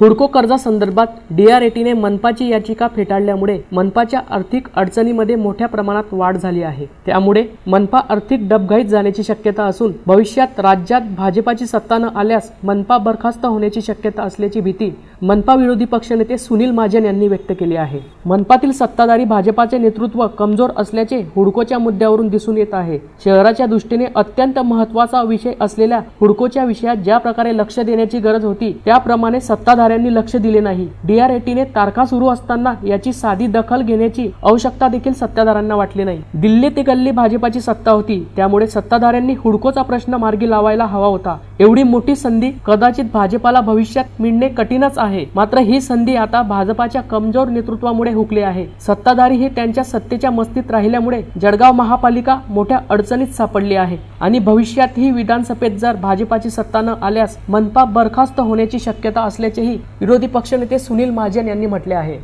हुडको कर्जासंदर्भात डीआरएटीने मनपाची याचिका फेटाळल्यामुळे मनपाच्या आर्थिक अडचणीमध्ये मोठ्या प्रमाणात वाढ झाली आहे. त्यामुळे मनपा आर्थिक डबघाईत जाण्याची शक्यता असून भविष्यात राज्यात भाजपाची सत्ता न आल्यास मनपा बरखास्त होण्याची शक्यता असल्याची भीती मनपा विरोधी पक्षनेते सुनील महाजन यांनी व्यक्त केली आहे. मनपातील सत्ताधारी भाजपाचे नेतृत्व कमजोर असल्याचे हुडकोच्या मुद्द्यावरून दिसून येत आहे. शहराच्या दृष्टीने अत्यंत महत्त्वाचा विषय असलेल्या हुडकोच्या विषयात ज्या प्रकारे लक्ष देण्याची गरज होती त्याप्रमाणे सत्ताधाऱ्यांनी लक्ष दिले नाही. डीआरएटीने तारखा सुरू असताना याची साधी दखल घेण्याची आवश्यकता देखील सत्ताधाऱ्यांना वाटली नाही. दिल्ली ते गल्ली भाजपाची सत्ता होती त्यामुळे सत्ताधाऱ्यांनी हुडकोचा प्रश्न मार्गी लावायला हवा होता. एवढी मोठी संधी कदाचित भाजपाला भविष्यात मिळणे कठीणच आहे. मात्र ही संधी आता भाजपाच्या कमजोर नेतृत्वामुळे हुकली आहे. सत्ताधारी हे त्यांच्या सत्तेच्या मस्तीत राहिल्यामुळे जळगाव महापालिका मोठ्या अडचणीत सापडली आहे. आणि भविष्यातही विधानसभेत जर भाजपाची सत्ता न आल्यास मनपा बरखास्त होण्याची शक्यता असल्याचेही विरोधी पक्षनेते सुनील महाजन यांनी म्हटले आहे.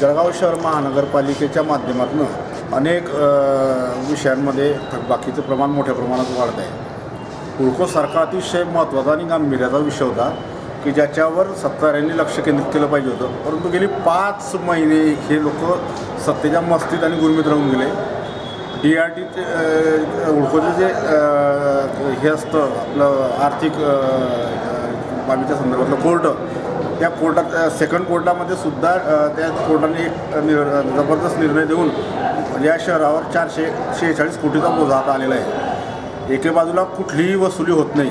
जळगाव शहर महानगरपालिकेच्या माध्यमातून अनेक विषयांमध्ये थकबाकीचं प्रमाण मोठ्या प्रमाणात वाढत आहे. हुडकोसारखा अतिशय महत्त्वाचा आणि गांभीर्याचा विषय होता. की ज्याच्यावर सत्ताधाऱ्यांनी लक्ष केंद्रित केलं पाहिजे होतं. परंतु गेली पाच महिने हे लोक सत्तेच्या मस्तीत आणि गुरमीत राहून गेले. डी आर टीचे हुडकोचं जे हे असतं आपलं आर्थिक बाबीच्या संदर्भातलं कोर्ट त्या कोर्टात सेकंड कोर्टामध्ये सुद्धा त्या कोर्टाने एक निर जबरदस्त निर्णय देऊन या शहरावर चारशे शेहेचाळीस कोटीचा बोजा आता आलेला आहे. एके बाजूला कुठलीही वसुली होत नाही.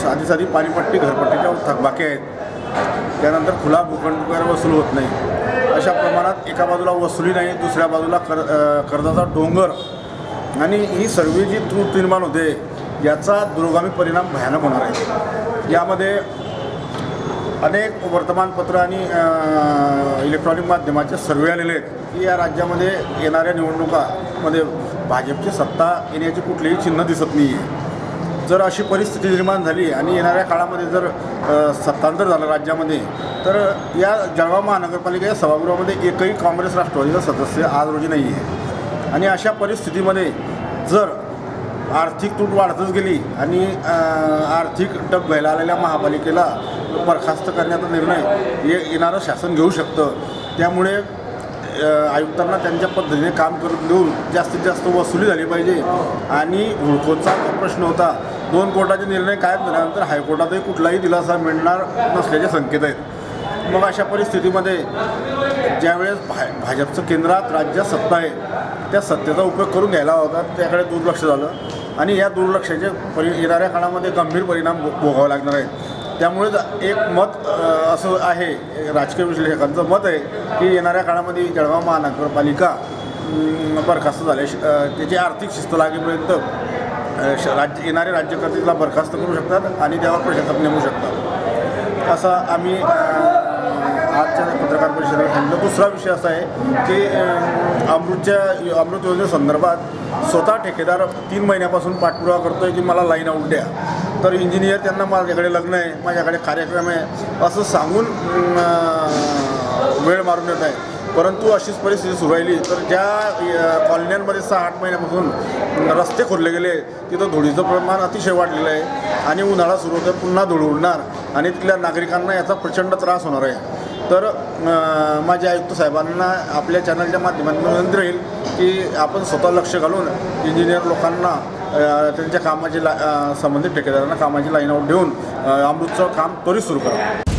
साधी साधी पाणीपट्टी घरपट्टीच्या थकबाकी आहेत त्यानंतर खुला भूखंड वगैरे वसूल होत नाही. अशा प्रमाणात एका बाजूला वसुली नाही दुसऱ्या बाजूला कर कर्जाचा डोंगर. आणि ही सर्व जी तूट निर्माण होते याचा दुर्गामी परिणाम भयानक होणार आहे. यामध्ये अनेक वर्तमानपत्र आणि इलेक्ट्रॉनिक माध्यमाचे सर्वे आलेले आहेत की या राज्यामध्ये येणाऱ्या निवडणुकामध्ये भाजपची सत्ता येण्याची कुठलीही चिन्ह दिसत नाही आहे जर अशी परिस्थिती निर्माण झाली आणि येणाऱ्या काळामध्ये जर सत्तांतर झालं राज्यामध्ये तर या जळगाव महानगरपालिकेच्या सभागृहामध्ये एकही काँग्रेस राष्ट्रवादीचा सदस्य आज रोजी नाही आहे. आणि अशा परिस्थितीमध्ये जर आर्थिक तूट वाढतच गेली आणि आर्थिक टप व्हायला आलेल्या महापालिकेला बरखास्त करण्याचा निर्णय ये येणारं शासन घेऊ शकतं त्यामुळे आयुक्तांना त्यांच्या पद्धतीने काम करून देऊन जास्तीत जास्त वसुली झाली पाहिजे. आणि हुडकोचा जो प्रश्न होता दोन कोर्टाचे निर्णय कायम झाल्यानंतर हायकोर्टातही कुठलाही दिलासा मिळणार नसल्याचे संकेत आहेत. मग अशा परिस्थितीमध्ये ज्यावेळेस भा भाजपचं केंद्रात राज्यात सत्ता आहे त्या सत्तेचा उपयोग करून घ्यायला होता त्याकडे दुर्लक्ष झालं. आणि या दुर्लक्षाचे परि येणाऱ्या काळामध्ये गंभीर परिणाम भोगावे लागणार आहेत. त्यामुळेच एक मत असं आहे राजकीय विश्लेषकांचं मत आहे की येणाऱ्या काळामध्ये जळगाव महानगरपालिका बरखास्त झाल्या. त्याची आर्थिक शिस्त लागेपर्यंत श- राज्य येणारे राज्यकर्तेला बरखास्त करू शकतात आणि त्यावर प्रशासक नेमू शकतात. असा आम्ही आजच्या पत्रकार परिषदेला सांगितलं दुसरा विषय असा आहे की अमृतच्या अमृत योजनेसंदर्भात स्वतः ठेकेदार तीन महिन्यापासून पाठपुरावा करतो आहे की मला लाईन आउट द्या. तर इंजिनियर त्यांना माझ्याकडे लग्न आहे माझ्याकडे कार्यक्रम आहे असं सांगून वेळ मारून येत आहे. परंतु अशीच परिस्थिती सुरू राहिली तर ज्या कॉलन्यांमध्ये सहा आठ महिन्यापासून रस्ते खोदले गेले तिथं धुळीचं प्रमाण अतिशय वाढलेलं आहे आणि उन्हाळा सुरू होतं पुन्हा धुळ उडणार आणि तिथल्या नागरिकांना याचा प्रचंड त्रास होणार आहे. तर माझे आयुक्त साहेबांना आपल्या चॅनलच्या माध्यमातून विनंती राहील की आपण स्वतः लक्ष घालून इंजिनियर लोकांना त्यांच्या कामाची ला संबंधित ठेकेदारांना कामाची लाईन आऊट देऊन अमृतचं काम त्वरित सुरू करा.